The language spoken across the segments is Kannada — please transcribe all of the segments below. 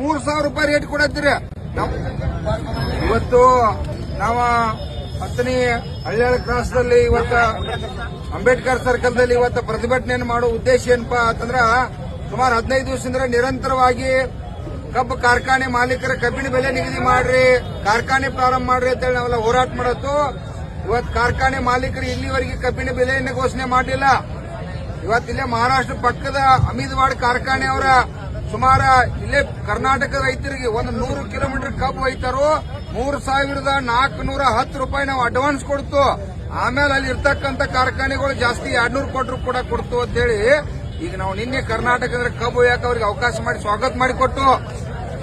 ಮೂರ್ ಸಾವಿರ ರೂಪಾಯಿ ರೇಟ್ ಕೊಡತ್ತೀರಿ. ಇವತ್ತು ನಾವ ಹತ್ತನೇ ಹಳ್ಳಿಯಾಳ ಕ್ರಾಸ್ನಲ್ಲಿ ಇವತ್ತ ಅಂಬೇಡ್ಕರ್ ಸರ್ಕಲ್ ದಲ್ಲಿ ಇವತ್ತು ಪ್ರತಿಭಟನೆಯನ್ನು ಮಾಡೋ ಉದ್ದೇಶ ಏನಪ್ಪಾ ಅಂತಂದ್ರ ಸುಮಾರು ಹದಿನೈದು ದಿವಸದಿಂದ ನಿರಂತರವಾಗಿ ಕಬ್ಬು ಕಾರ್ಖಾನೆ ಮಾಲೀಕರ ಕಬ್ಬಿನ ಬೆಲೆ ನಿಗದಿ ಮಾಡ್ರಿ, ಕಾರ್ಖಾನೆ ಪ್ರಾರಂಭ ಮಾಡ್ರಿ ಅಂತೇಳಿ ನಾವೆಲ್ಲ ಹೋರಾಟ ಮಾಡತ್ತು. ಇವತ್ತು ಕಾರ್ಖಾನೆ ಮಾಲೀಕರು ಇಲ್ಲಿವರೆಗೆ ಕಬ್ಬಿನ ಬೆಲೆಯನ್ನು ಘೋಷಣೆ ಮಾಡಲಿಲ್ಲ. ಇವತ್ತಿಲ್ಲೇ ಮಹಾರಾಷ್ಟ್ರ ಪಕ್ಕದ ಅಮೀದ್ವಾಡ್ ಕಾರ್ಖಾನೆ ಅವರ ಸುಮಾರ ಇಲ್ಲೇ ಕರ್ನಾಟಕ ರೈತರಿಗೆ ಒಂದು ನೂರು ಕಿಲೋಮೀಟರ್ ಕಬ್ಬು ಒಯ್ತಾರೋ ಮೂರ್ ಸಾವಿರದ ನಾಲ್ಕುನೂರ ಹತ್ತು ರೂಪಾಯಿ ನಾವು ಅಡ್ವಾನ್ಸ್ ಕೊಡ್ತು. ಆಮೇಲೆ ಅಲ್ಲಿ ಇರ್ತಕ್ಕಂಥ ಕಾರ್ಖಾನೆಗಳು ಜಾಸ್ತಿ ಎರಡ್ನೂರು ಕೊಟ್ಟರು ಕೂಡ ಕೊಡ್ತು ಅಂತೇಳಿ ಈಗ ನಾವು ನಿನ್ನೆ ಕರ್ನಾಟಕದ ಕಬ್ಬು ಯಾಕೆ ಅವ್ರಿಗೆ ಅವಕಾಶ ಮಾಡಿ ಸ್ವಾಗತ ಮಾಡಿಕೊಟ್ಟು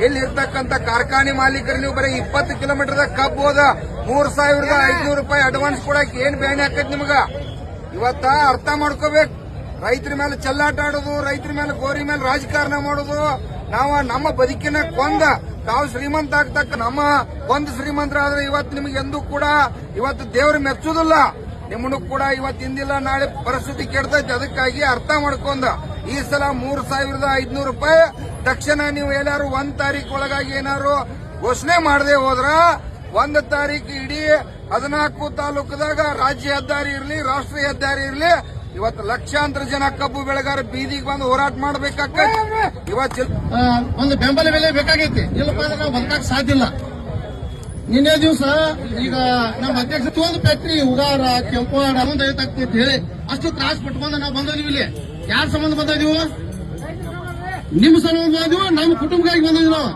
ಇಲ್ಲಿ ಇರ್ತಕ್ಕಂಥ ಕಾರ್ಖಾನೆ ಮಾಲೀಕರು ನೀವು ಬರೀ ಇಪ್ಪತ್ತು ಕಿಲೋಮೀಟರ್ ಕಬ್ಬು ಹೋದ ಮೂರ್ ಸಾವಿರದ ಐದ್ನೂರು ರೂಪಾಯಿ ಅಡ್ವಾನ್ಸ್ ಕೊಡಕ್ಕೆ ಏನ್ ಬೇಣೆ ಹಾಕೈತಿ ನಿಮಗ? ಇವತ್ತ ಅರ್ಥ ಮಾಡ್ಕೋಬೇಕು. ರೈತರ ಮೇಲೆ ಚೆಲ್ಲಾಟ ಆಡೋದು, ರೈತರ ಮೇಲೆ ಗೋರಿ ಮೇಲೆ ರಾಜಕಾರಣ ಮಾಡೋದು, ನಾವು ನಮ್ಮ ಬದುಕಿನ ಕೊಂದ, ತಾವು ಶ್ರೀಮಂತ ಆಗ್ತಕ್ಕ ನಮ್ಮ ಕೊಂದ ಶ್ರೀಮಂತರಾದ್ರೆ ಇವತ್ತು ನಿಮಗೆ ಎಂದೂ ಕೂಡ ಇವತ್ತು ದೇವರು ಮೆಚ್ಚುದಿಲ್ಲ. ನಿಮ್ಮನ್ನು ಕೂಡ ಇವತ್ತು ಹಿಂದಿಲ್ಲ ನಾಳೆ ಪರಿಸ್ಥಿತಿ ಕೆಡ್ತೈತೆ. ಅದಕ್ಕಾಗಿ ಅರ್ಥ ಮಾಡ್ಕೊಂಡ ಈ ಸಲ ಮೂರ್ ಸಾವಿರದ ಐದ್ನೂರು ರೂಪಾಯಿ, ತಕ್ಷಣ ನೀವು ಎಲ್ಲಾರು ಒಂದ್ ತಾರೀಕು ಒಳಗಾಗಿ ಏನಾರು ಘೋಷಣೆ ಮಾಡದೆ ಹೋದ್ರ ಒಂದ್ ತಾರೀಕು ಇಡೀ ಹದಿನಾಲ್ಕು ತಾಲೂಕದಾಗ ರಾಜ್ಯ ಹೆದ್ದಾರಿ ಇರಲಿ, ರಾಷ್ಟ್ರೀಯ ಹೆದ್ದಾರಿ ಇರಲಿ ಇವತ್ತು ಲಕ್ಷಾಂತರ ಜನ ಕಬ್ಬು ಬೆಳೆಗಾರ ಬೀದಿಗೆ ಬಂದು ಹೋರಾಟ ಮಾಡ್ಬೇಕಾಗ್ತದೆ. ಇವತ್ತು ಒಂದು ಬೆಂಬಲ ಬೆಲೆ ಬೇಕಾಗೈತಿ. ಇಲ್ಲಪ್ಪ ಅಂದ್ರೆ ನಾವು ಬದುಕಕ್ ಸಾಧ್ಯ ಇಲ್ಲ. ನಿನ್ನೆ ದಿವಸ ಈಗ ನಮ್ಮ ಅಧ್ಯಕ್ಷ ಒಂದು ಫ್ಯಾಕ್ಟ್ರಿ ಉಗಾರ ಕೆಂಪುವಾಡ ಒಂದು ಅಂತ ಹೇಳಿ ಅಷ್ಟು ತ್ರಾಸ ಪಟ್ಕೊಂಡು ನಾವು ಬಂದಿದ್ವಿ ಇಲ್ಲಿ. ಯಾರ ಸಂಬಂಧ ಬಂದಿದೀವು ನಿಮ್ಮ ಸಂಬಂಧ ಬಂದಿವು ನಮ್ಮ ಕುಟುಂಬಕ್ಕಾಗಿ ಬಂದಿದ್ವಿ ನಾವು